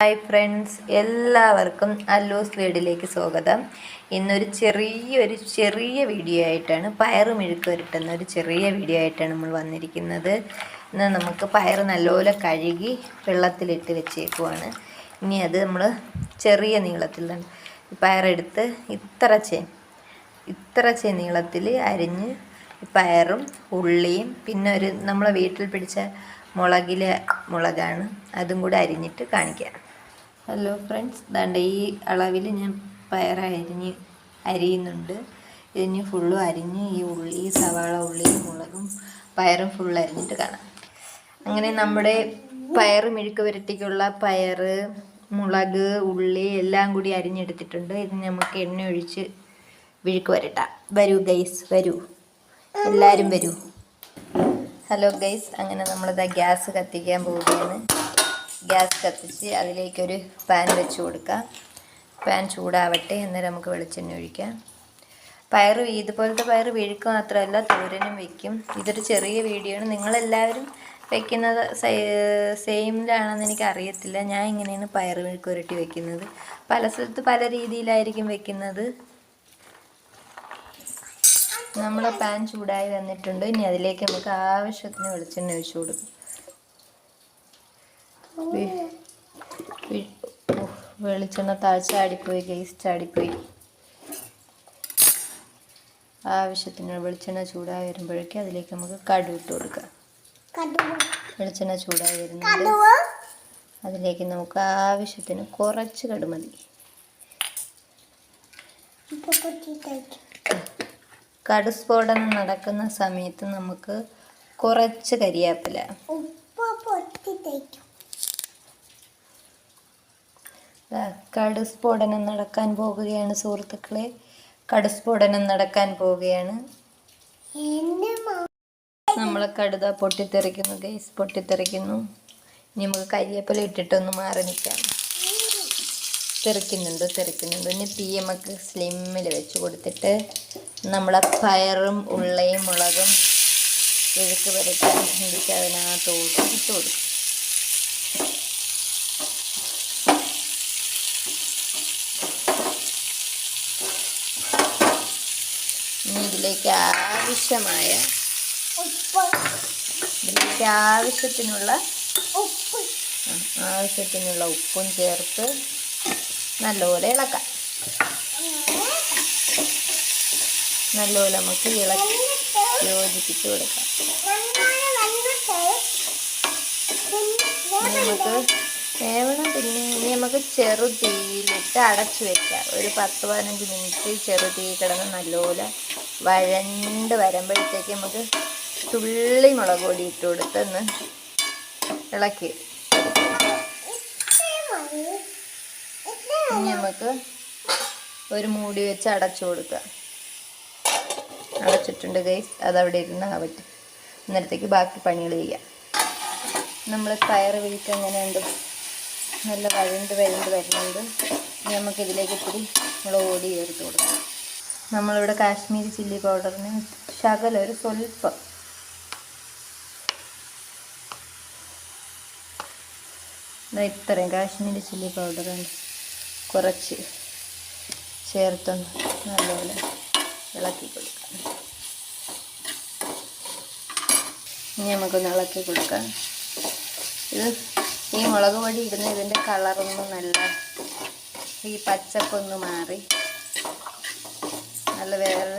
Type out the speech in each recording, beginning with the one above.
Hi friends എല്ലാവർക്കും അല്ലൂസ് വീടിലേക്ക് സ്വാഗതം. ഇന്നൊരു ചെറിയൊരു ചെറിയ വീഡിയോ ആയിട്ടാണ് പയറ് മെഴുക്ക് വരട്ടുന്ന ഒരു ചെറിയ വീഡിയോ ആയിട്ടാണ് നമ്മൾ വന്നിരിക്കുന്നത്. ഇന്ന് നമുക്ക് പയർ നല്ലപോലെ കഴുകി വെള്ളത്തിലിട്ട് വെച്ചേക്കുവാണ്. ഇനി അത് നമ്മൾ ചെറിയ നീളത്തിൽ പയറെടുത്ത് ഇത്ര ചേ ഇത്ര ചേ നീളത്തിൽ അരിഞ്ഞ് പയറും ഉള്ളിയും പിന്നെ ഒരു നമ്മളെ വീട്ടിൽ പിടിച്ച മുളകിലെ മുളകാണ് അതും കൂടെ അരിഞ്ഞിട്ട് കാണിക്കാം. ഹലോ ഫ്രണ്ട്സ് ദാണ്ട ഈ അളവിൽ ഞാൻ പയർ അരിഞ്ഞ് അരിയുന്നുണ്ട്. ഇതിന് ഫുള്ളും അരിഞ്ഞ് ഈ ഉള്ളി സവാള ഉള്ളിയും മുളകും പയറും ഫുൾ അരിഞ്ഞിട്ട് കാണാം. അങ്ങനെ നമ്മുടെ പയർ മെഴുക്ക് പുരട്ടിക്കുള്ള പയർ മുളക് ഉള്ളി എല്ലാം കൂടി അരിഞ്ഞെടുത്തിട്ടുണ്ട്. ഇത് നമുക്ക് എണ്ണ ഒഴിച്ച് വിഴുക്ക് വരട്ടാം വരൂ ഗൈസ് വരൂ. എല്ലാവരും വരൂ. ഹലോ ഗൈസ് അങ്ങനെ നമ്മളിതാ ഗ്യാസ് കത്തിക്കാൻ പോവുകയാണ്. ഗ്യാസ് കത്തിച്ച് അതിലേക്കൊരു പാൻ വെച്ച് കൊടുക്കാം. പാൻ ചൂടാവട്ടെ അന്നേരം നമുക്ക് വെളിച്ചെണ്ണ ഒഴിക്കാം. പയറ് ഇതുപോലത്തെ പയറ് വീഴുക്ക് മാത്രമല്ല തോരനും വെക്കും. ഇതൊരു ചെറിയ വീഡിയോ ആണ്. നിങ്ങളെല്ലാവരും വെക്കുന്നത് സെയിമിലാണെന്ന് എനിക്ക് അറിയത്തില്ല ഞാൻ ഇങ്ങനെയാണ് പയറ് വിഴുക്ക് ഉരട്ടി വെക്കുന്നത്. പല സ്ഥലത്ത് പല രീതിയിലായിരിക്കും വെക്കുന്നത്. നമ്മൾ പാൻ ചൂടായി വന്നിട്ടുണ്ട്. ഇനി അതിലേക്ക് നമുക്ക് ആവശ്യത്തിന് വെളിച്ചെണ്ണ ഒഴിച്ചു കൊടുക്കും. വെളിച്ചെണ്ണ താഴ്ച ചാടിപ്പോയി ഗൈസ് ചാടിപ്പോയി. ആവശ്യത്തിന് വെളിച്ചെണ്ണ ചൂടായി വരുമ്പോഴേക്കും അതിലേക്ക് നമുക്ക് കടു ഇട്ട് കൊടുക്കാം. വെളിച്ചെണ്ണ ചൂടായി വരുന്നുണ്ട് അതിലേക്ക് നമുക്ക് ആവശ്യത്തിന് കുറച്ച് കടു മതി. കടു കടുസ്ഫോടനം നടക്കുന്ന സമയത്ത് നമുക്ക് കുറച്ച് കരിയാപ്പില. ദാ കടുസ്ഫോടനം നടക്കാൻ പോകുകയാണ് സുഹൃത്തുക്കളെ. കടുസ്ഫോടനം നടക്കാൻ പോവുകയാണ്. നമ്മളെ കടുത പൊട്ടിത്തെറിക്കുന്നു ഗൈസ് പൊട്ടിത്തെറിക്കുന്നു. ഇനി നമുക്ക് കരിയേപ്പില ഇട്ടിട്ടൊന്ന് മാറി നിൽക്കാം തെറിക്കുന്നുണ്ട് തെറിക്കുന്നുണ്ട്. ഇനി തീ നമുക്ക് സ്ലിമ്മിൽ വെച്ച് കൊടുത്തിട്ട് നമ്മളെ പയറും ഉള്ളയും മുളകും എഴുക്ക് വരയ്ക്കാൻ ചിന്തിച്ച് അതിനകത്ത് ഇട്ട് കൊടുക്കും ഇനി ഇതിലേക്ക് ആവശ്യമായ ഇതിലേക്ക് ആവശ്യത്തിനുള്ള ഉപ്പ് ആവശ്യത്തിനുള്ള ഉപ്പും ചേർത്ത് നല്ലപോലെ ഇളക്കാം. നല്ലപോലെ നമുക്ക് ഇളക്കി യോജിപ്പിച്ച് കൊടുക്കാം. നമുക്ക് വേവണം. പിന്നെ ഇനി നമുക്ക് ചെറുതീയിലിട്ട് അടച്ചു വെക്കാം. ഒരു പത്ത് പതിനഞ്ച് മിനിറ്റ് ചെറുതീ കിടന്ന് നല്ലപോലെ വഴണ്ട് വരുമ്പോഴത്തേക്ക് നമുക്ക് തുള്ളി മുളക് പൊടി ഇട്ട് കൊടുത്തൊന്ന് ഇളക്കി. നമുക്ക് ഒരു മൂടി വെച്ച് അടച്ചു കൊടുക്കുക അടച്ചിട്ടുണ്ട് ഗൈസ് അതവിടെ ഇരുന്ന് ആവട്ടെ. അന്നേരത്തേക്ക് ബാക്കി പണികൾ ചെയ്യാം. നമ്മൾ പയർ അങ്ങനെ എങ്ങനെയുണ്ട്? നല്ല വഴണ്ട് വഴണ്ട് വരുന്നുണ്ട്. നമുക്കിതിലേക്ക് ഇത്തിരി മുളക് പൊടി ചേർത്ത് കൊടുക്കാം. നമ്മളിവിടെ കാശ്മീരി ചില്ലി പൗഡറിന് ശകലം ഒരു സ്വല്പം. ഇത്രയും കാശ്മീരി ചില്ലി പൗഡർ കുറച്ച് ചേർത്തൊന്ന് നല്ലപോലെ ഇളക്കി കൊടുക്കാം. ഇനി നമുക്കൊന്ന് ഇളക്കി കൊടുക്കാം. ഇത് ഈ മുളക് പൊടി ഇടുന്ന ഇതിന്റെ കളറൊന്നും നല്ല ഈ പച്ചക്കൊന്ന് മാറി. നല്ല വേറെ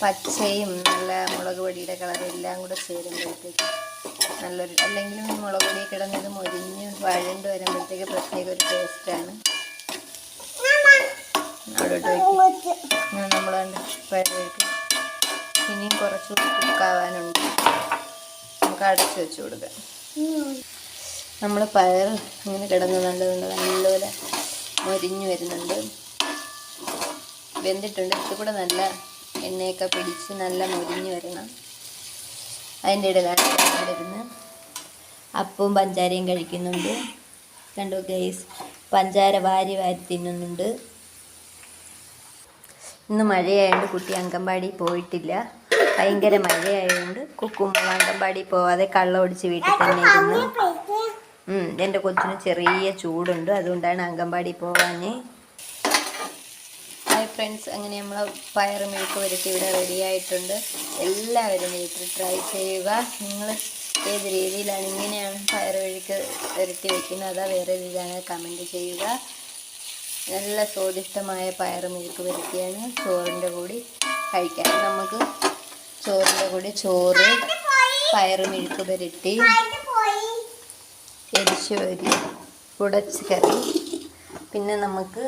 പച്ചയും നല്ല മുളക് പൊടിയുടെ കളറും എല്ലാം കൂടെ ചേരുമ്പോഴത്തേക്ക് നല്ലൊരു അല്ലെങ്കിലും മുളക് പൊടി കിടന്നത് മൊരിഞ്ഞ് വഴണ്ട് വരുമ്പോഴത്തേക്ക് പ്രത്യേക ഒരു ടേസ്റ്റാണ് നമ്മൾ പഴവേക്ക് ഇനിയും കുറച്ച് കുക്കാവാനുണ്ട്. നമുക്ക് അടച്ച് വെച്ച് കൊടുക്കാം. നമ്മൾ പയർ ഇങ്ങനെ കിടന്ന് നല്ലതുണ്ട് നല്ലപോലെ മൊരിഞ്ഞ് വരുന്നുണ്ട്. വെന്തിട്ടുണ്ട്. ഇത് കൂടെ നല്ല എണ്ണയൊക്കെ പിടിച്ച് നല്ല മുരിഞ്ഞ് വരണം. അതിന്റെ ഇടയിലാണ് അപ്പവും പഞ്ചാരയും കഴിക്കുന്നുണ്ട്. കണ്ടു ഗൈസ് പഞ്ചാര വാരി വാരി തിന്നുന്നുണ്ട്. ഇന്ന് മഴയായതുകൊണ്ട് കുട്ടി അങ്കൻവാടി പോയിട്ടില്ല. ഭയങ്കര മഴയായതുകൊണ്ട് കുക്കും അങ്കൻവാടി പോവാതെ കള്ള ഒടിച്ച് വീട്ടിൽ തന്നെ ഇരുന്നു. എന്റെ കൊച്ചിന് ചെറിയ ചൂടുണ്ട്. അതുകൊണ്ടാണ് അംഗൻവാടി പോകാൻ ഫ്രണ്ട്സ് അങ്ങനെ നമ്മൾ പയർ മെഴുക്ക് വരട്ടി ഇവിടെ റെഡി ആയിട്ടുണ്ട്. എല്ലാവരും വീട്ടിൽ ട്രൈ ചെയ്യുക. നിങ്ങൾ ഏത് രീതിയിലാണ് ഇങ്ങനെയാണ് പയർ മെഴുക്ക് വരട്ടി വെക്കുന്നത്? അതാ വേറെ രീതിയിലാണ് കമന്റ് ചെയ്യുക. നല്ല സ്വാദിഷ്ടമായ പയർ മെഴുക്ക് വരട്ടിയാണ് ചോറിന്റെ കൂടി കഴിക്കാൻ. നമുക്ക് ചോറിന്റെ കൂടി ചോറ് പയർ മെഴുക്ക് വരട്ടി എരിശ്ശേരി ഉടച്ച് കറി പിന്നെ നമുക്ക്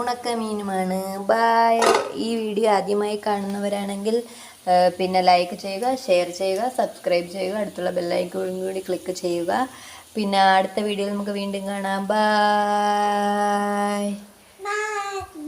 ഉണക്കമീനുമാണ്. ബായ് ഈ വീഡിയോ ആദ്യമായി കാണുന്നവരാണെങ്കിൽ പിന്നെ ലൈക്ക് ചെയ്യുക ഷെയർ ചെയ്യുക സബ്സ്ക്രൈബ് ചെയ്യുക അടുത്തുള്ള ബെല്ലൈക്കോടും കൂടി ക്ലിക്ക് ചെയ്യുക. പിന്നെ അടുത്ത വീഡിയോയിൽ നമുക്ക് വീണ്ടും കാണാം. ബായ്